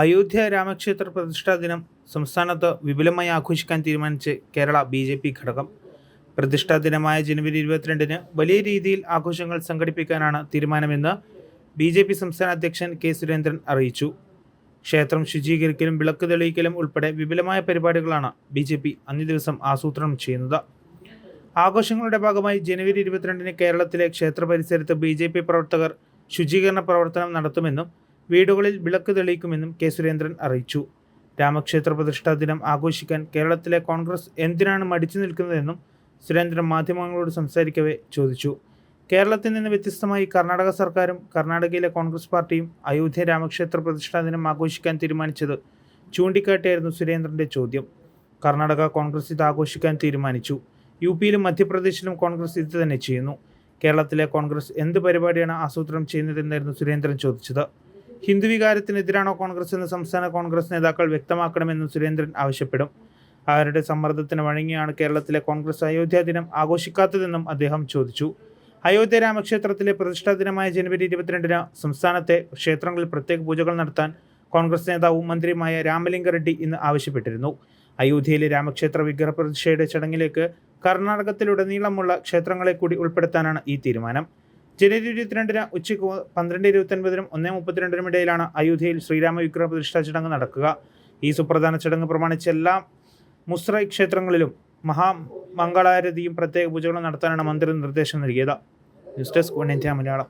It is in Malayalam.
അയോധ്യ രാമക്ഷേത്ര പ്രതിഷ്ഠാ ദിനം സംസ്ഥാനത്ത് വിപുലമായി ആഘോഷിക്കാൻ തീരുമാനിച്ച് കേരള ബി ജെ പി ഘടകം. പ്രതിഷ്ഠാ ദിനമായ ജനുവരി ഇരുപത്തിരണ്ടിന് വലിയ രീതിയിൽ ആഘോഷങ്ങൾ സംഘടിപ്പിക്കാനാണ് തീരുമാനമെന്ന് ബി ജെ പി സംസ്ഥാന അധ്യക്ഷൻ കെ സുരേന്ദ്രൻ അറിയിച്ചു. ക്ഷേത്രം ശുചീകരിക്കലും വിളക്ക് തെളിയിക്കലും ഉൾപ്പെടെ വിപുലമായ പരിപാടികളാണ് ബി ജെ പി അന്നേ ദിവസം ആസൂത്രണം ചെയ്യുന്നത്. ആഘോഷങ്ങളുടെ ഭാഗമായി ജനുവരി ഇരുപത്തിരണ്ടിന് കേരളത്തിലെ ക്ഷേത്ര പരിസരത്ത് ബി ജെ പി പ്രവർത്തകർ ശുചീകരണ പ്രവർത്തനം നടത്തുമെന്നും വീടുകളിൽ വിളക്ക് തെളിയിക്കുമെന്നും കെ സുരേന്ദ്രൻ അറിയിച്ചു. രാമക്ഷേത്ര പ്രതിഷ്ഠാ ദിനം ആഘോഷിക്കാൻ കേരളത്തിലെ കോൺഗ്രസ് എന്തിനാണ് മടിച്ചു നിൽക്കുന്നതെന്നും സുരേന്ദ്രൻ മാധ്യമങ്ങളോട് സംസാരിക്കവേ ചോദിച്ചു. കേരളത്തിൽ നിന്ന് വ്യത്യസ്തമായി കർണാടക സർക്കാരും കർണാടകയിലെ കോൺഗ്രസ് പാർട്ടിയും അയോധ്യ രാമക്ഷേത്ര പ്രതിഷ്ഠാ ദിനം ആഘോഷിക്കാൻ തീരുമാനിച്ചത് ചൂണ്ടിക്കാട്ടിയായിരുന്നു സുരേന്ദ്രന്റെ ചോദ്യം. കർണാടക കോൺഗ്രസ് ഇത് ആഘോഷിക്കാൻ തീരുമാനിച്ചു. യു പിയിലും മധ്യപ്രദേശിലും കോൺഗ്രസ് ഇത് തന്നെ ചെയ്യുന്നു. കേരളത്തിലെ കോൺഗ്രസ് എന്ത് പരിപാടിയാണ് ആസൂത്രണം ചെയ്യുന്നതെന്നായിരുന്നു സുരേന്ദ്രൻ ചോദിച്ചത്. ഹിന്ദു വികാരത്തിനെതിരാണോ കോൺഗ്രസ് എന്ന് സംസ്ഥാന കോൺഗ്രസ് നേതാക്കൾ വ്യക്തമാക്കണമെന്നും സുരേന്ദ്രൻ ആവശ്യപ്പെടും. അവരുടെ സമ്മർദ്ദത്തിന് വഴങ്ങിയാണ് കേരളത്തിലെ കോൺഗ്രസ് അയോധ്യ ദിനം ആഘോഷിക്കാത്തതെന്നും അദ്ദേഹം ചോദിച്ചു. അയോധ്യ രാമക്ഷേത്രത്തിലെ പ്രതിഷ്ഠാ ദിനമായ ജനുവരി ഇരുപത്തിരണ്ടിന് സംസ്ഥാനത്തെ ക്ഷേത്രങ്ങളിൽ പ്രത്യേക പൂജകൾ നടത്താൻ കോൺഗ്രസ് നേതാവും മന്ത്രിയുമായ രാമലിംഗ റെഡ്ഡി ഇന്ന് ആവശ്യപ്പെട്ടിരുന്നു. അയോധ്യയിലെ രാമക്ഷേത്ര വിഗ്രഹ പ്രതിഷ്ഠയുടെ ചടങ്ങിലേക്ക് കർണാടകത്തിലുടനീളമുള്ള ക്ഷേത്രങ്ങളെ കൂടി ഉൾപ്പെടുത്താനാണ് ഈ തീരുമാനം. ജനുവരി ഇരുപത്തിരണ്ടിന് ഉച്ചയ്ക്ക് പന്ത്രണ്ട് ഇരുപത്തൊൻപതിനും ഒന്നേ മുപ്പത്തിരണ്ടിനും ഇടയിലാണ് അയോധ്യയിൽ ശ്രീരാമ വിഗ്രഹ പ്രതിഷ്ഠാ ചടങ്ങ് നടക്കുക. ഈ സുപ്രധാന ചടങ്ങ് പ്രമാണിച്ച് എല്ലാ മുസ്രൈ ക്ഷേത്രങ്ങളിലും മഹാമംഗളാരതിയും പ്രത്യേക പൂജകളും നടത്താനാണ് മന്ത്രി നിർദ്ദേശം നൽകിയത്. News desk one India Malayalam.